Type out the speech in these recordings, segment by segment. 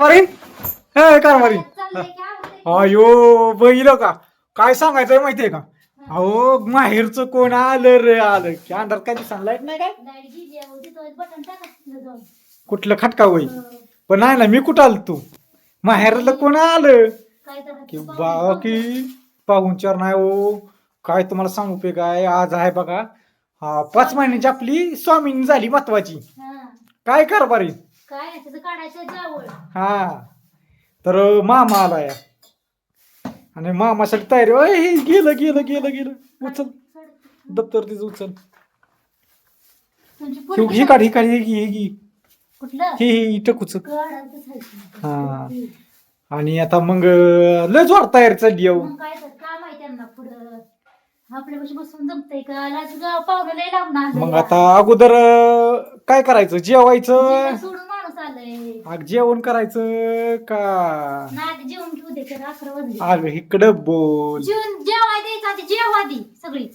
कारभारी? हे की? अयो बघितलं का? काय सांगायचंय माहितीये का? अहो माहेरचं कोण आलं रे आलं. की अंधार काय लाइट नाही काय. कुठलं खटका होई पण नाही ना मी कुठं आलो तू माहेरला कोण आलं? काय करायचं? की बाकी पाहुणचार नाही हो. काय तुम्हाला सांगू पे काय? आज आहे बघा. हा पाच महिन्याची आपली स्वामीनी झाली महत्वाची. काय कारभारी? काय नाही त्याचं काढायचं जावळ. हा. तर मामा आला या आणि मामासाठी तयारी हे गेलं गेलं गेलं गेलं. उचल. दप्तर तिचं उचल. तुमची ही- पोरगी ही काढ ही काढ ही ही ही कुठलं? ही ही टकूच. काढायचं. हा. आणि आता मग लय जोर तयारी चालली येऊ मग काय तर काम आहे त्यांना पुढं. आपल्यापाशी बसून जमतंय का? लाज गाव पावलं लय लावून आलंय. मग आता अगोदर अं, काय करायचं? जेवायचं? सोडून आलंय अग जेवण करायचं का? नाही आधी जेवण घेऊ दे तर अकरा वाजले. अग इकडं बोल. जेवण जेवाय द्यायचं आधी जेव सगळीच.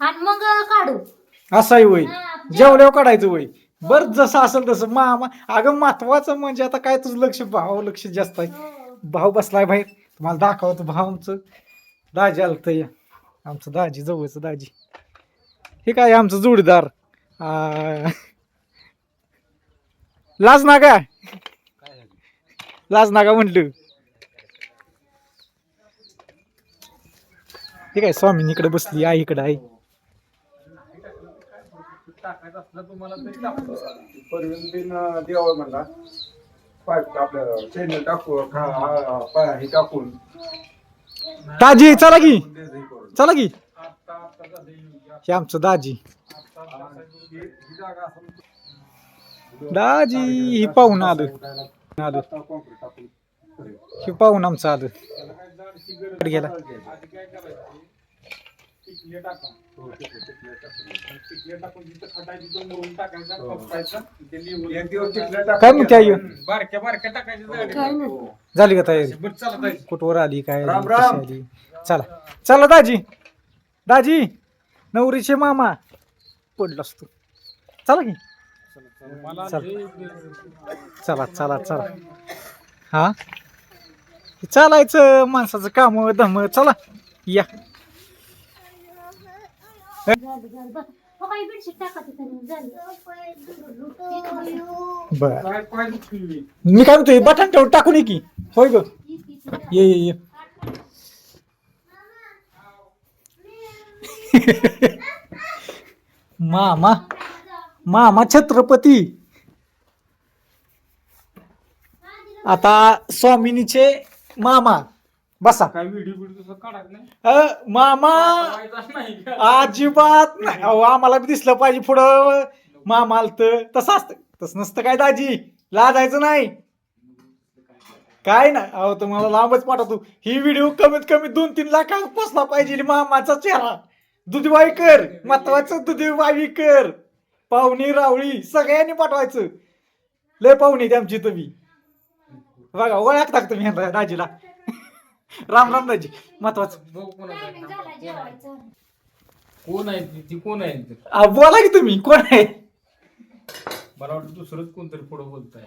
आणि मग काढू. असं आहे वय. हा, जेवल्यावर काढायचं वय. बर जसं असेल तसं. मामा अगं महत्वाचं म्हणजे आता काय तुझं लक्ष भाव लक्ष जास्त आहे. हो. भाऊ बसलाय बाहेर. तुम्हाला दाखवतो भाऊ आमचं दाजी आलं या आमचं दाजी जवळचं दाजी. हे काय आमचं जोडीदार. आ, लाज नागा लाज नागा म्हटलं? हे काय स्वामीन इकडे बसली आई इकडे आहे. टाकायचं असलं तुम्हाला तरी टाकतो परवीन बिन देवावर म्हणला पाईप आपलं चॅनल टाकू खा- हा- पा- हे टाकून. दाजी चला की. चला की. हे- आमचं दाजी. ही जागा दाजी ही पाहून आलं आलं. हे पाहून आमचं आलं गेला. काय. ते म्हणते आई? झाली का तयारी. कुठवर आली काय आली, राम, कशी राम. आली चला चला दाजी दाजी नवरीचे मामा पडलो असतो चला की चल. चला चला हा? चालायचं माणसाचं काम धम चला या. बर. मी काय म्हणतोय बटन ठेवून टाकून की. होय ग. ये ये ये. मामा. मामा छत्रपती. आता स्वामिनीचे मामा. बसा. काय व्हिडिओ व्हिडिओ तसं काढायचं नाही? अ, मामा. नाही का? अजिबात नाही. अहो आम्हाला बी दिसलं पाहिजे पुढं. मामा आलत. तसं असतं. तसं नसतं काय दाजी? लाजायचं नाही. काय नाही. अहो तुम्हाला लांबच पाठवतो. ही व्हिडिओ कमीत कमी दोन तीन लाखात पोचला पाहिजे मामाचा चेहरा. दुधीबाई कर महत्वाचं दुधीबाई कर पाहुणी रावळी सगळ्यांनी पाठवायचं लय पाहुणी ती आमची तुम्ही बघा ओळखता तुम्ही ह्यांना दाजीला राम राम दाजी महत्वाचं बघू कोणाचं आहे. झाला जेवायचं कोण आहे ती? ती कोण आहे ती? आ, बोला की तुम्ही कोण आहे मला वाटतं दुसरंच कोणतरी पुढे बोलताय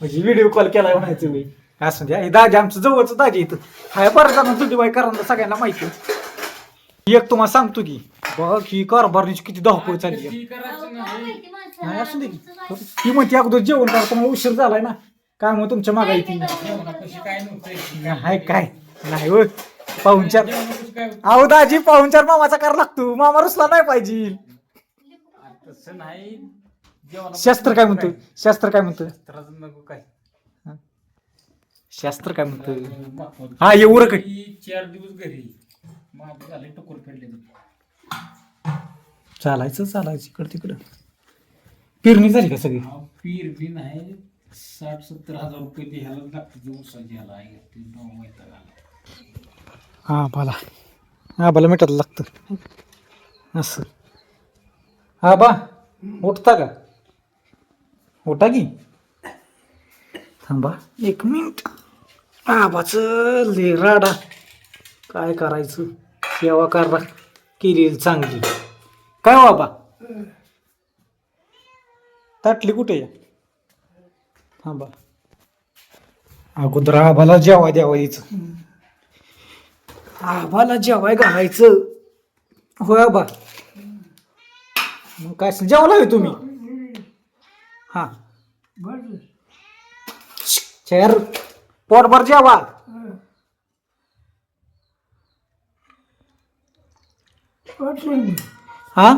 म्हणजे व्हिडिओ कॉल केला म्हणायचं मी असं द्या हे दाजी आमचं जवळचं दाजी इथं हाय बरं जण दुधीबाई करांना सगळ्यांना माहिती आहे. एक तुम्हाला सांगतो की बघा की कारभारनीची किती धावपळ चालली आहे. नाही. असू दे की. काय- ती म्हणते अगोदर जेवण करताना उशीर झालाय ना. काय मग तुमच्या मागा येते हाय काय? नाही हो पाहुणचार? अहो दाजी पाहुणचार मामाचा कर लागतो. मामा रुसला नाही पाहिजे. तसं नाही. जेवणापाशी शास्त्र काय म्हणतो शास्त्र काय म्हणतो शास्त्र काय म्हणतो. हा, हे उरक आहे. ती चार दिवस घरी. माझे झाले टकोर फेडले चालायचं चालायचं इकडं तिकडं. पेरणी झाली का सगळी? हा, पीर बी नाही. साठ सत्तर हजार रुपये ते ह्याला लागते ते ऊसाची ह्याला. आहे ते नऊ वैताग आला. हा बाला. हा बाला मिठाला लागतं. असं. हा बा उठता का? उठा की. थांबा एक मिनिट. आबाच ले राडा. काय करायचं? सेवा करा. केली चांगली. काय हो बाबा? ताटली कुठे या थांबा. अगोदर आभाला जेवा द्यावायचं आभाला जेवाय घालायचं. होय आबा मग काय जेवला होय तुम्ही. हा. चेअर. पोटभर जेवा. हा?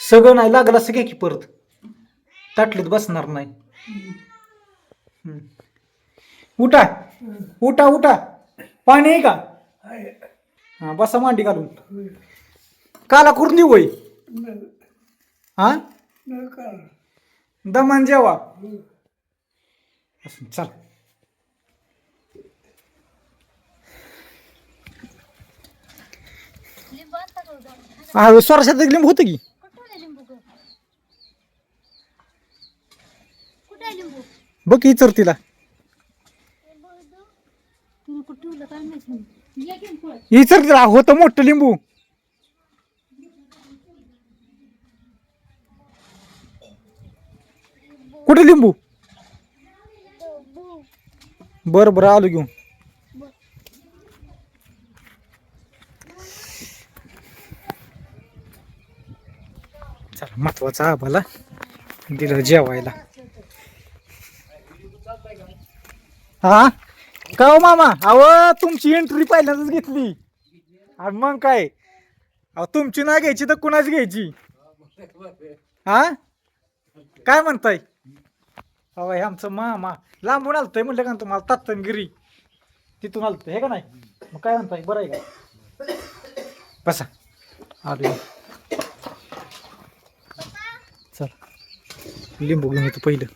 सगळं नाही लागलं असं घ्या की परत. ताटलीत बसणार नाही. हम्म. उठा उठा उठा. पाणी आहे का? हा बसा मांडी घालून. काला करून देऊ वय हा? दमान जेवा. असं, चल लिंबू आणता का उद्या? हा स्वराशात लिंब होतं की. बघ की चर तिला. इचर तिला होतं मोठं लिंबू. कुठे लिंबू. बरं बरं आलो घेऊन. महत्त्वाचा आम्हाला दिलं जेवायला. हा? का हो मामा? अहो तुमची एंट्री पहिल्यांदाच घेतली. आणि मग काय? अहो तुमची ना घ्यायची तर कुणाची घ्यायची? हा? काय म्हणताय? अहो हे आमचं मामा लांबून आलतंय म्हणलं का तुम्हाला? तत्तनगिरी. तिथून आलतं हे का नाही? मग काय म्हणताय? बरं आहे का? बसा. आलो. लिंबू घेऊन येतो पहिलं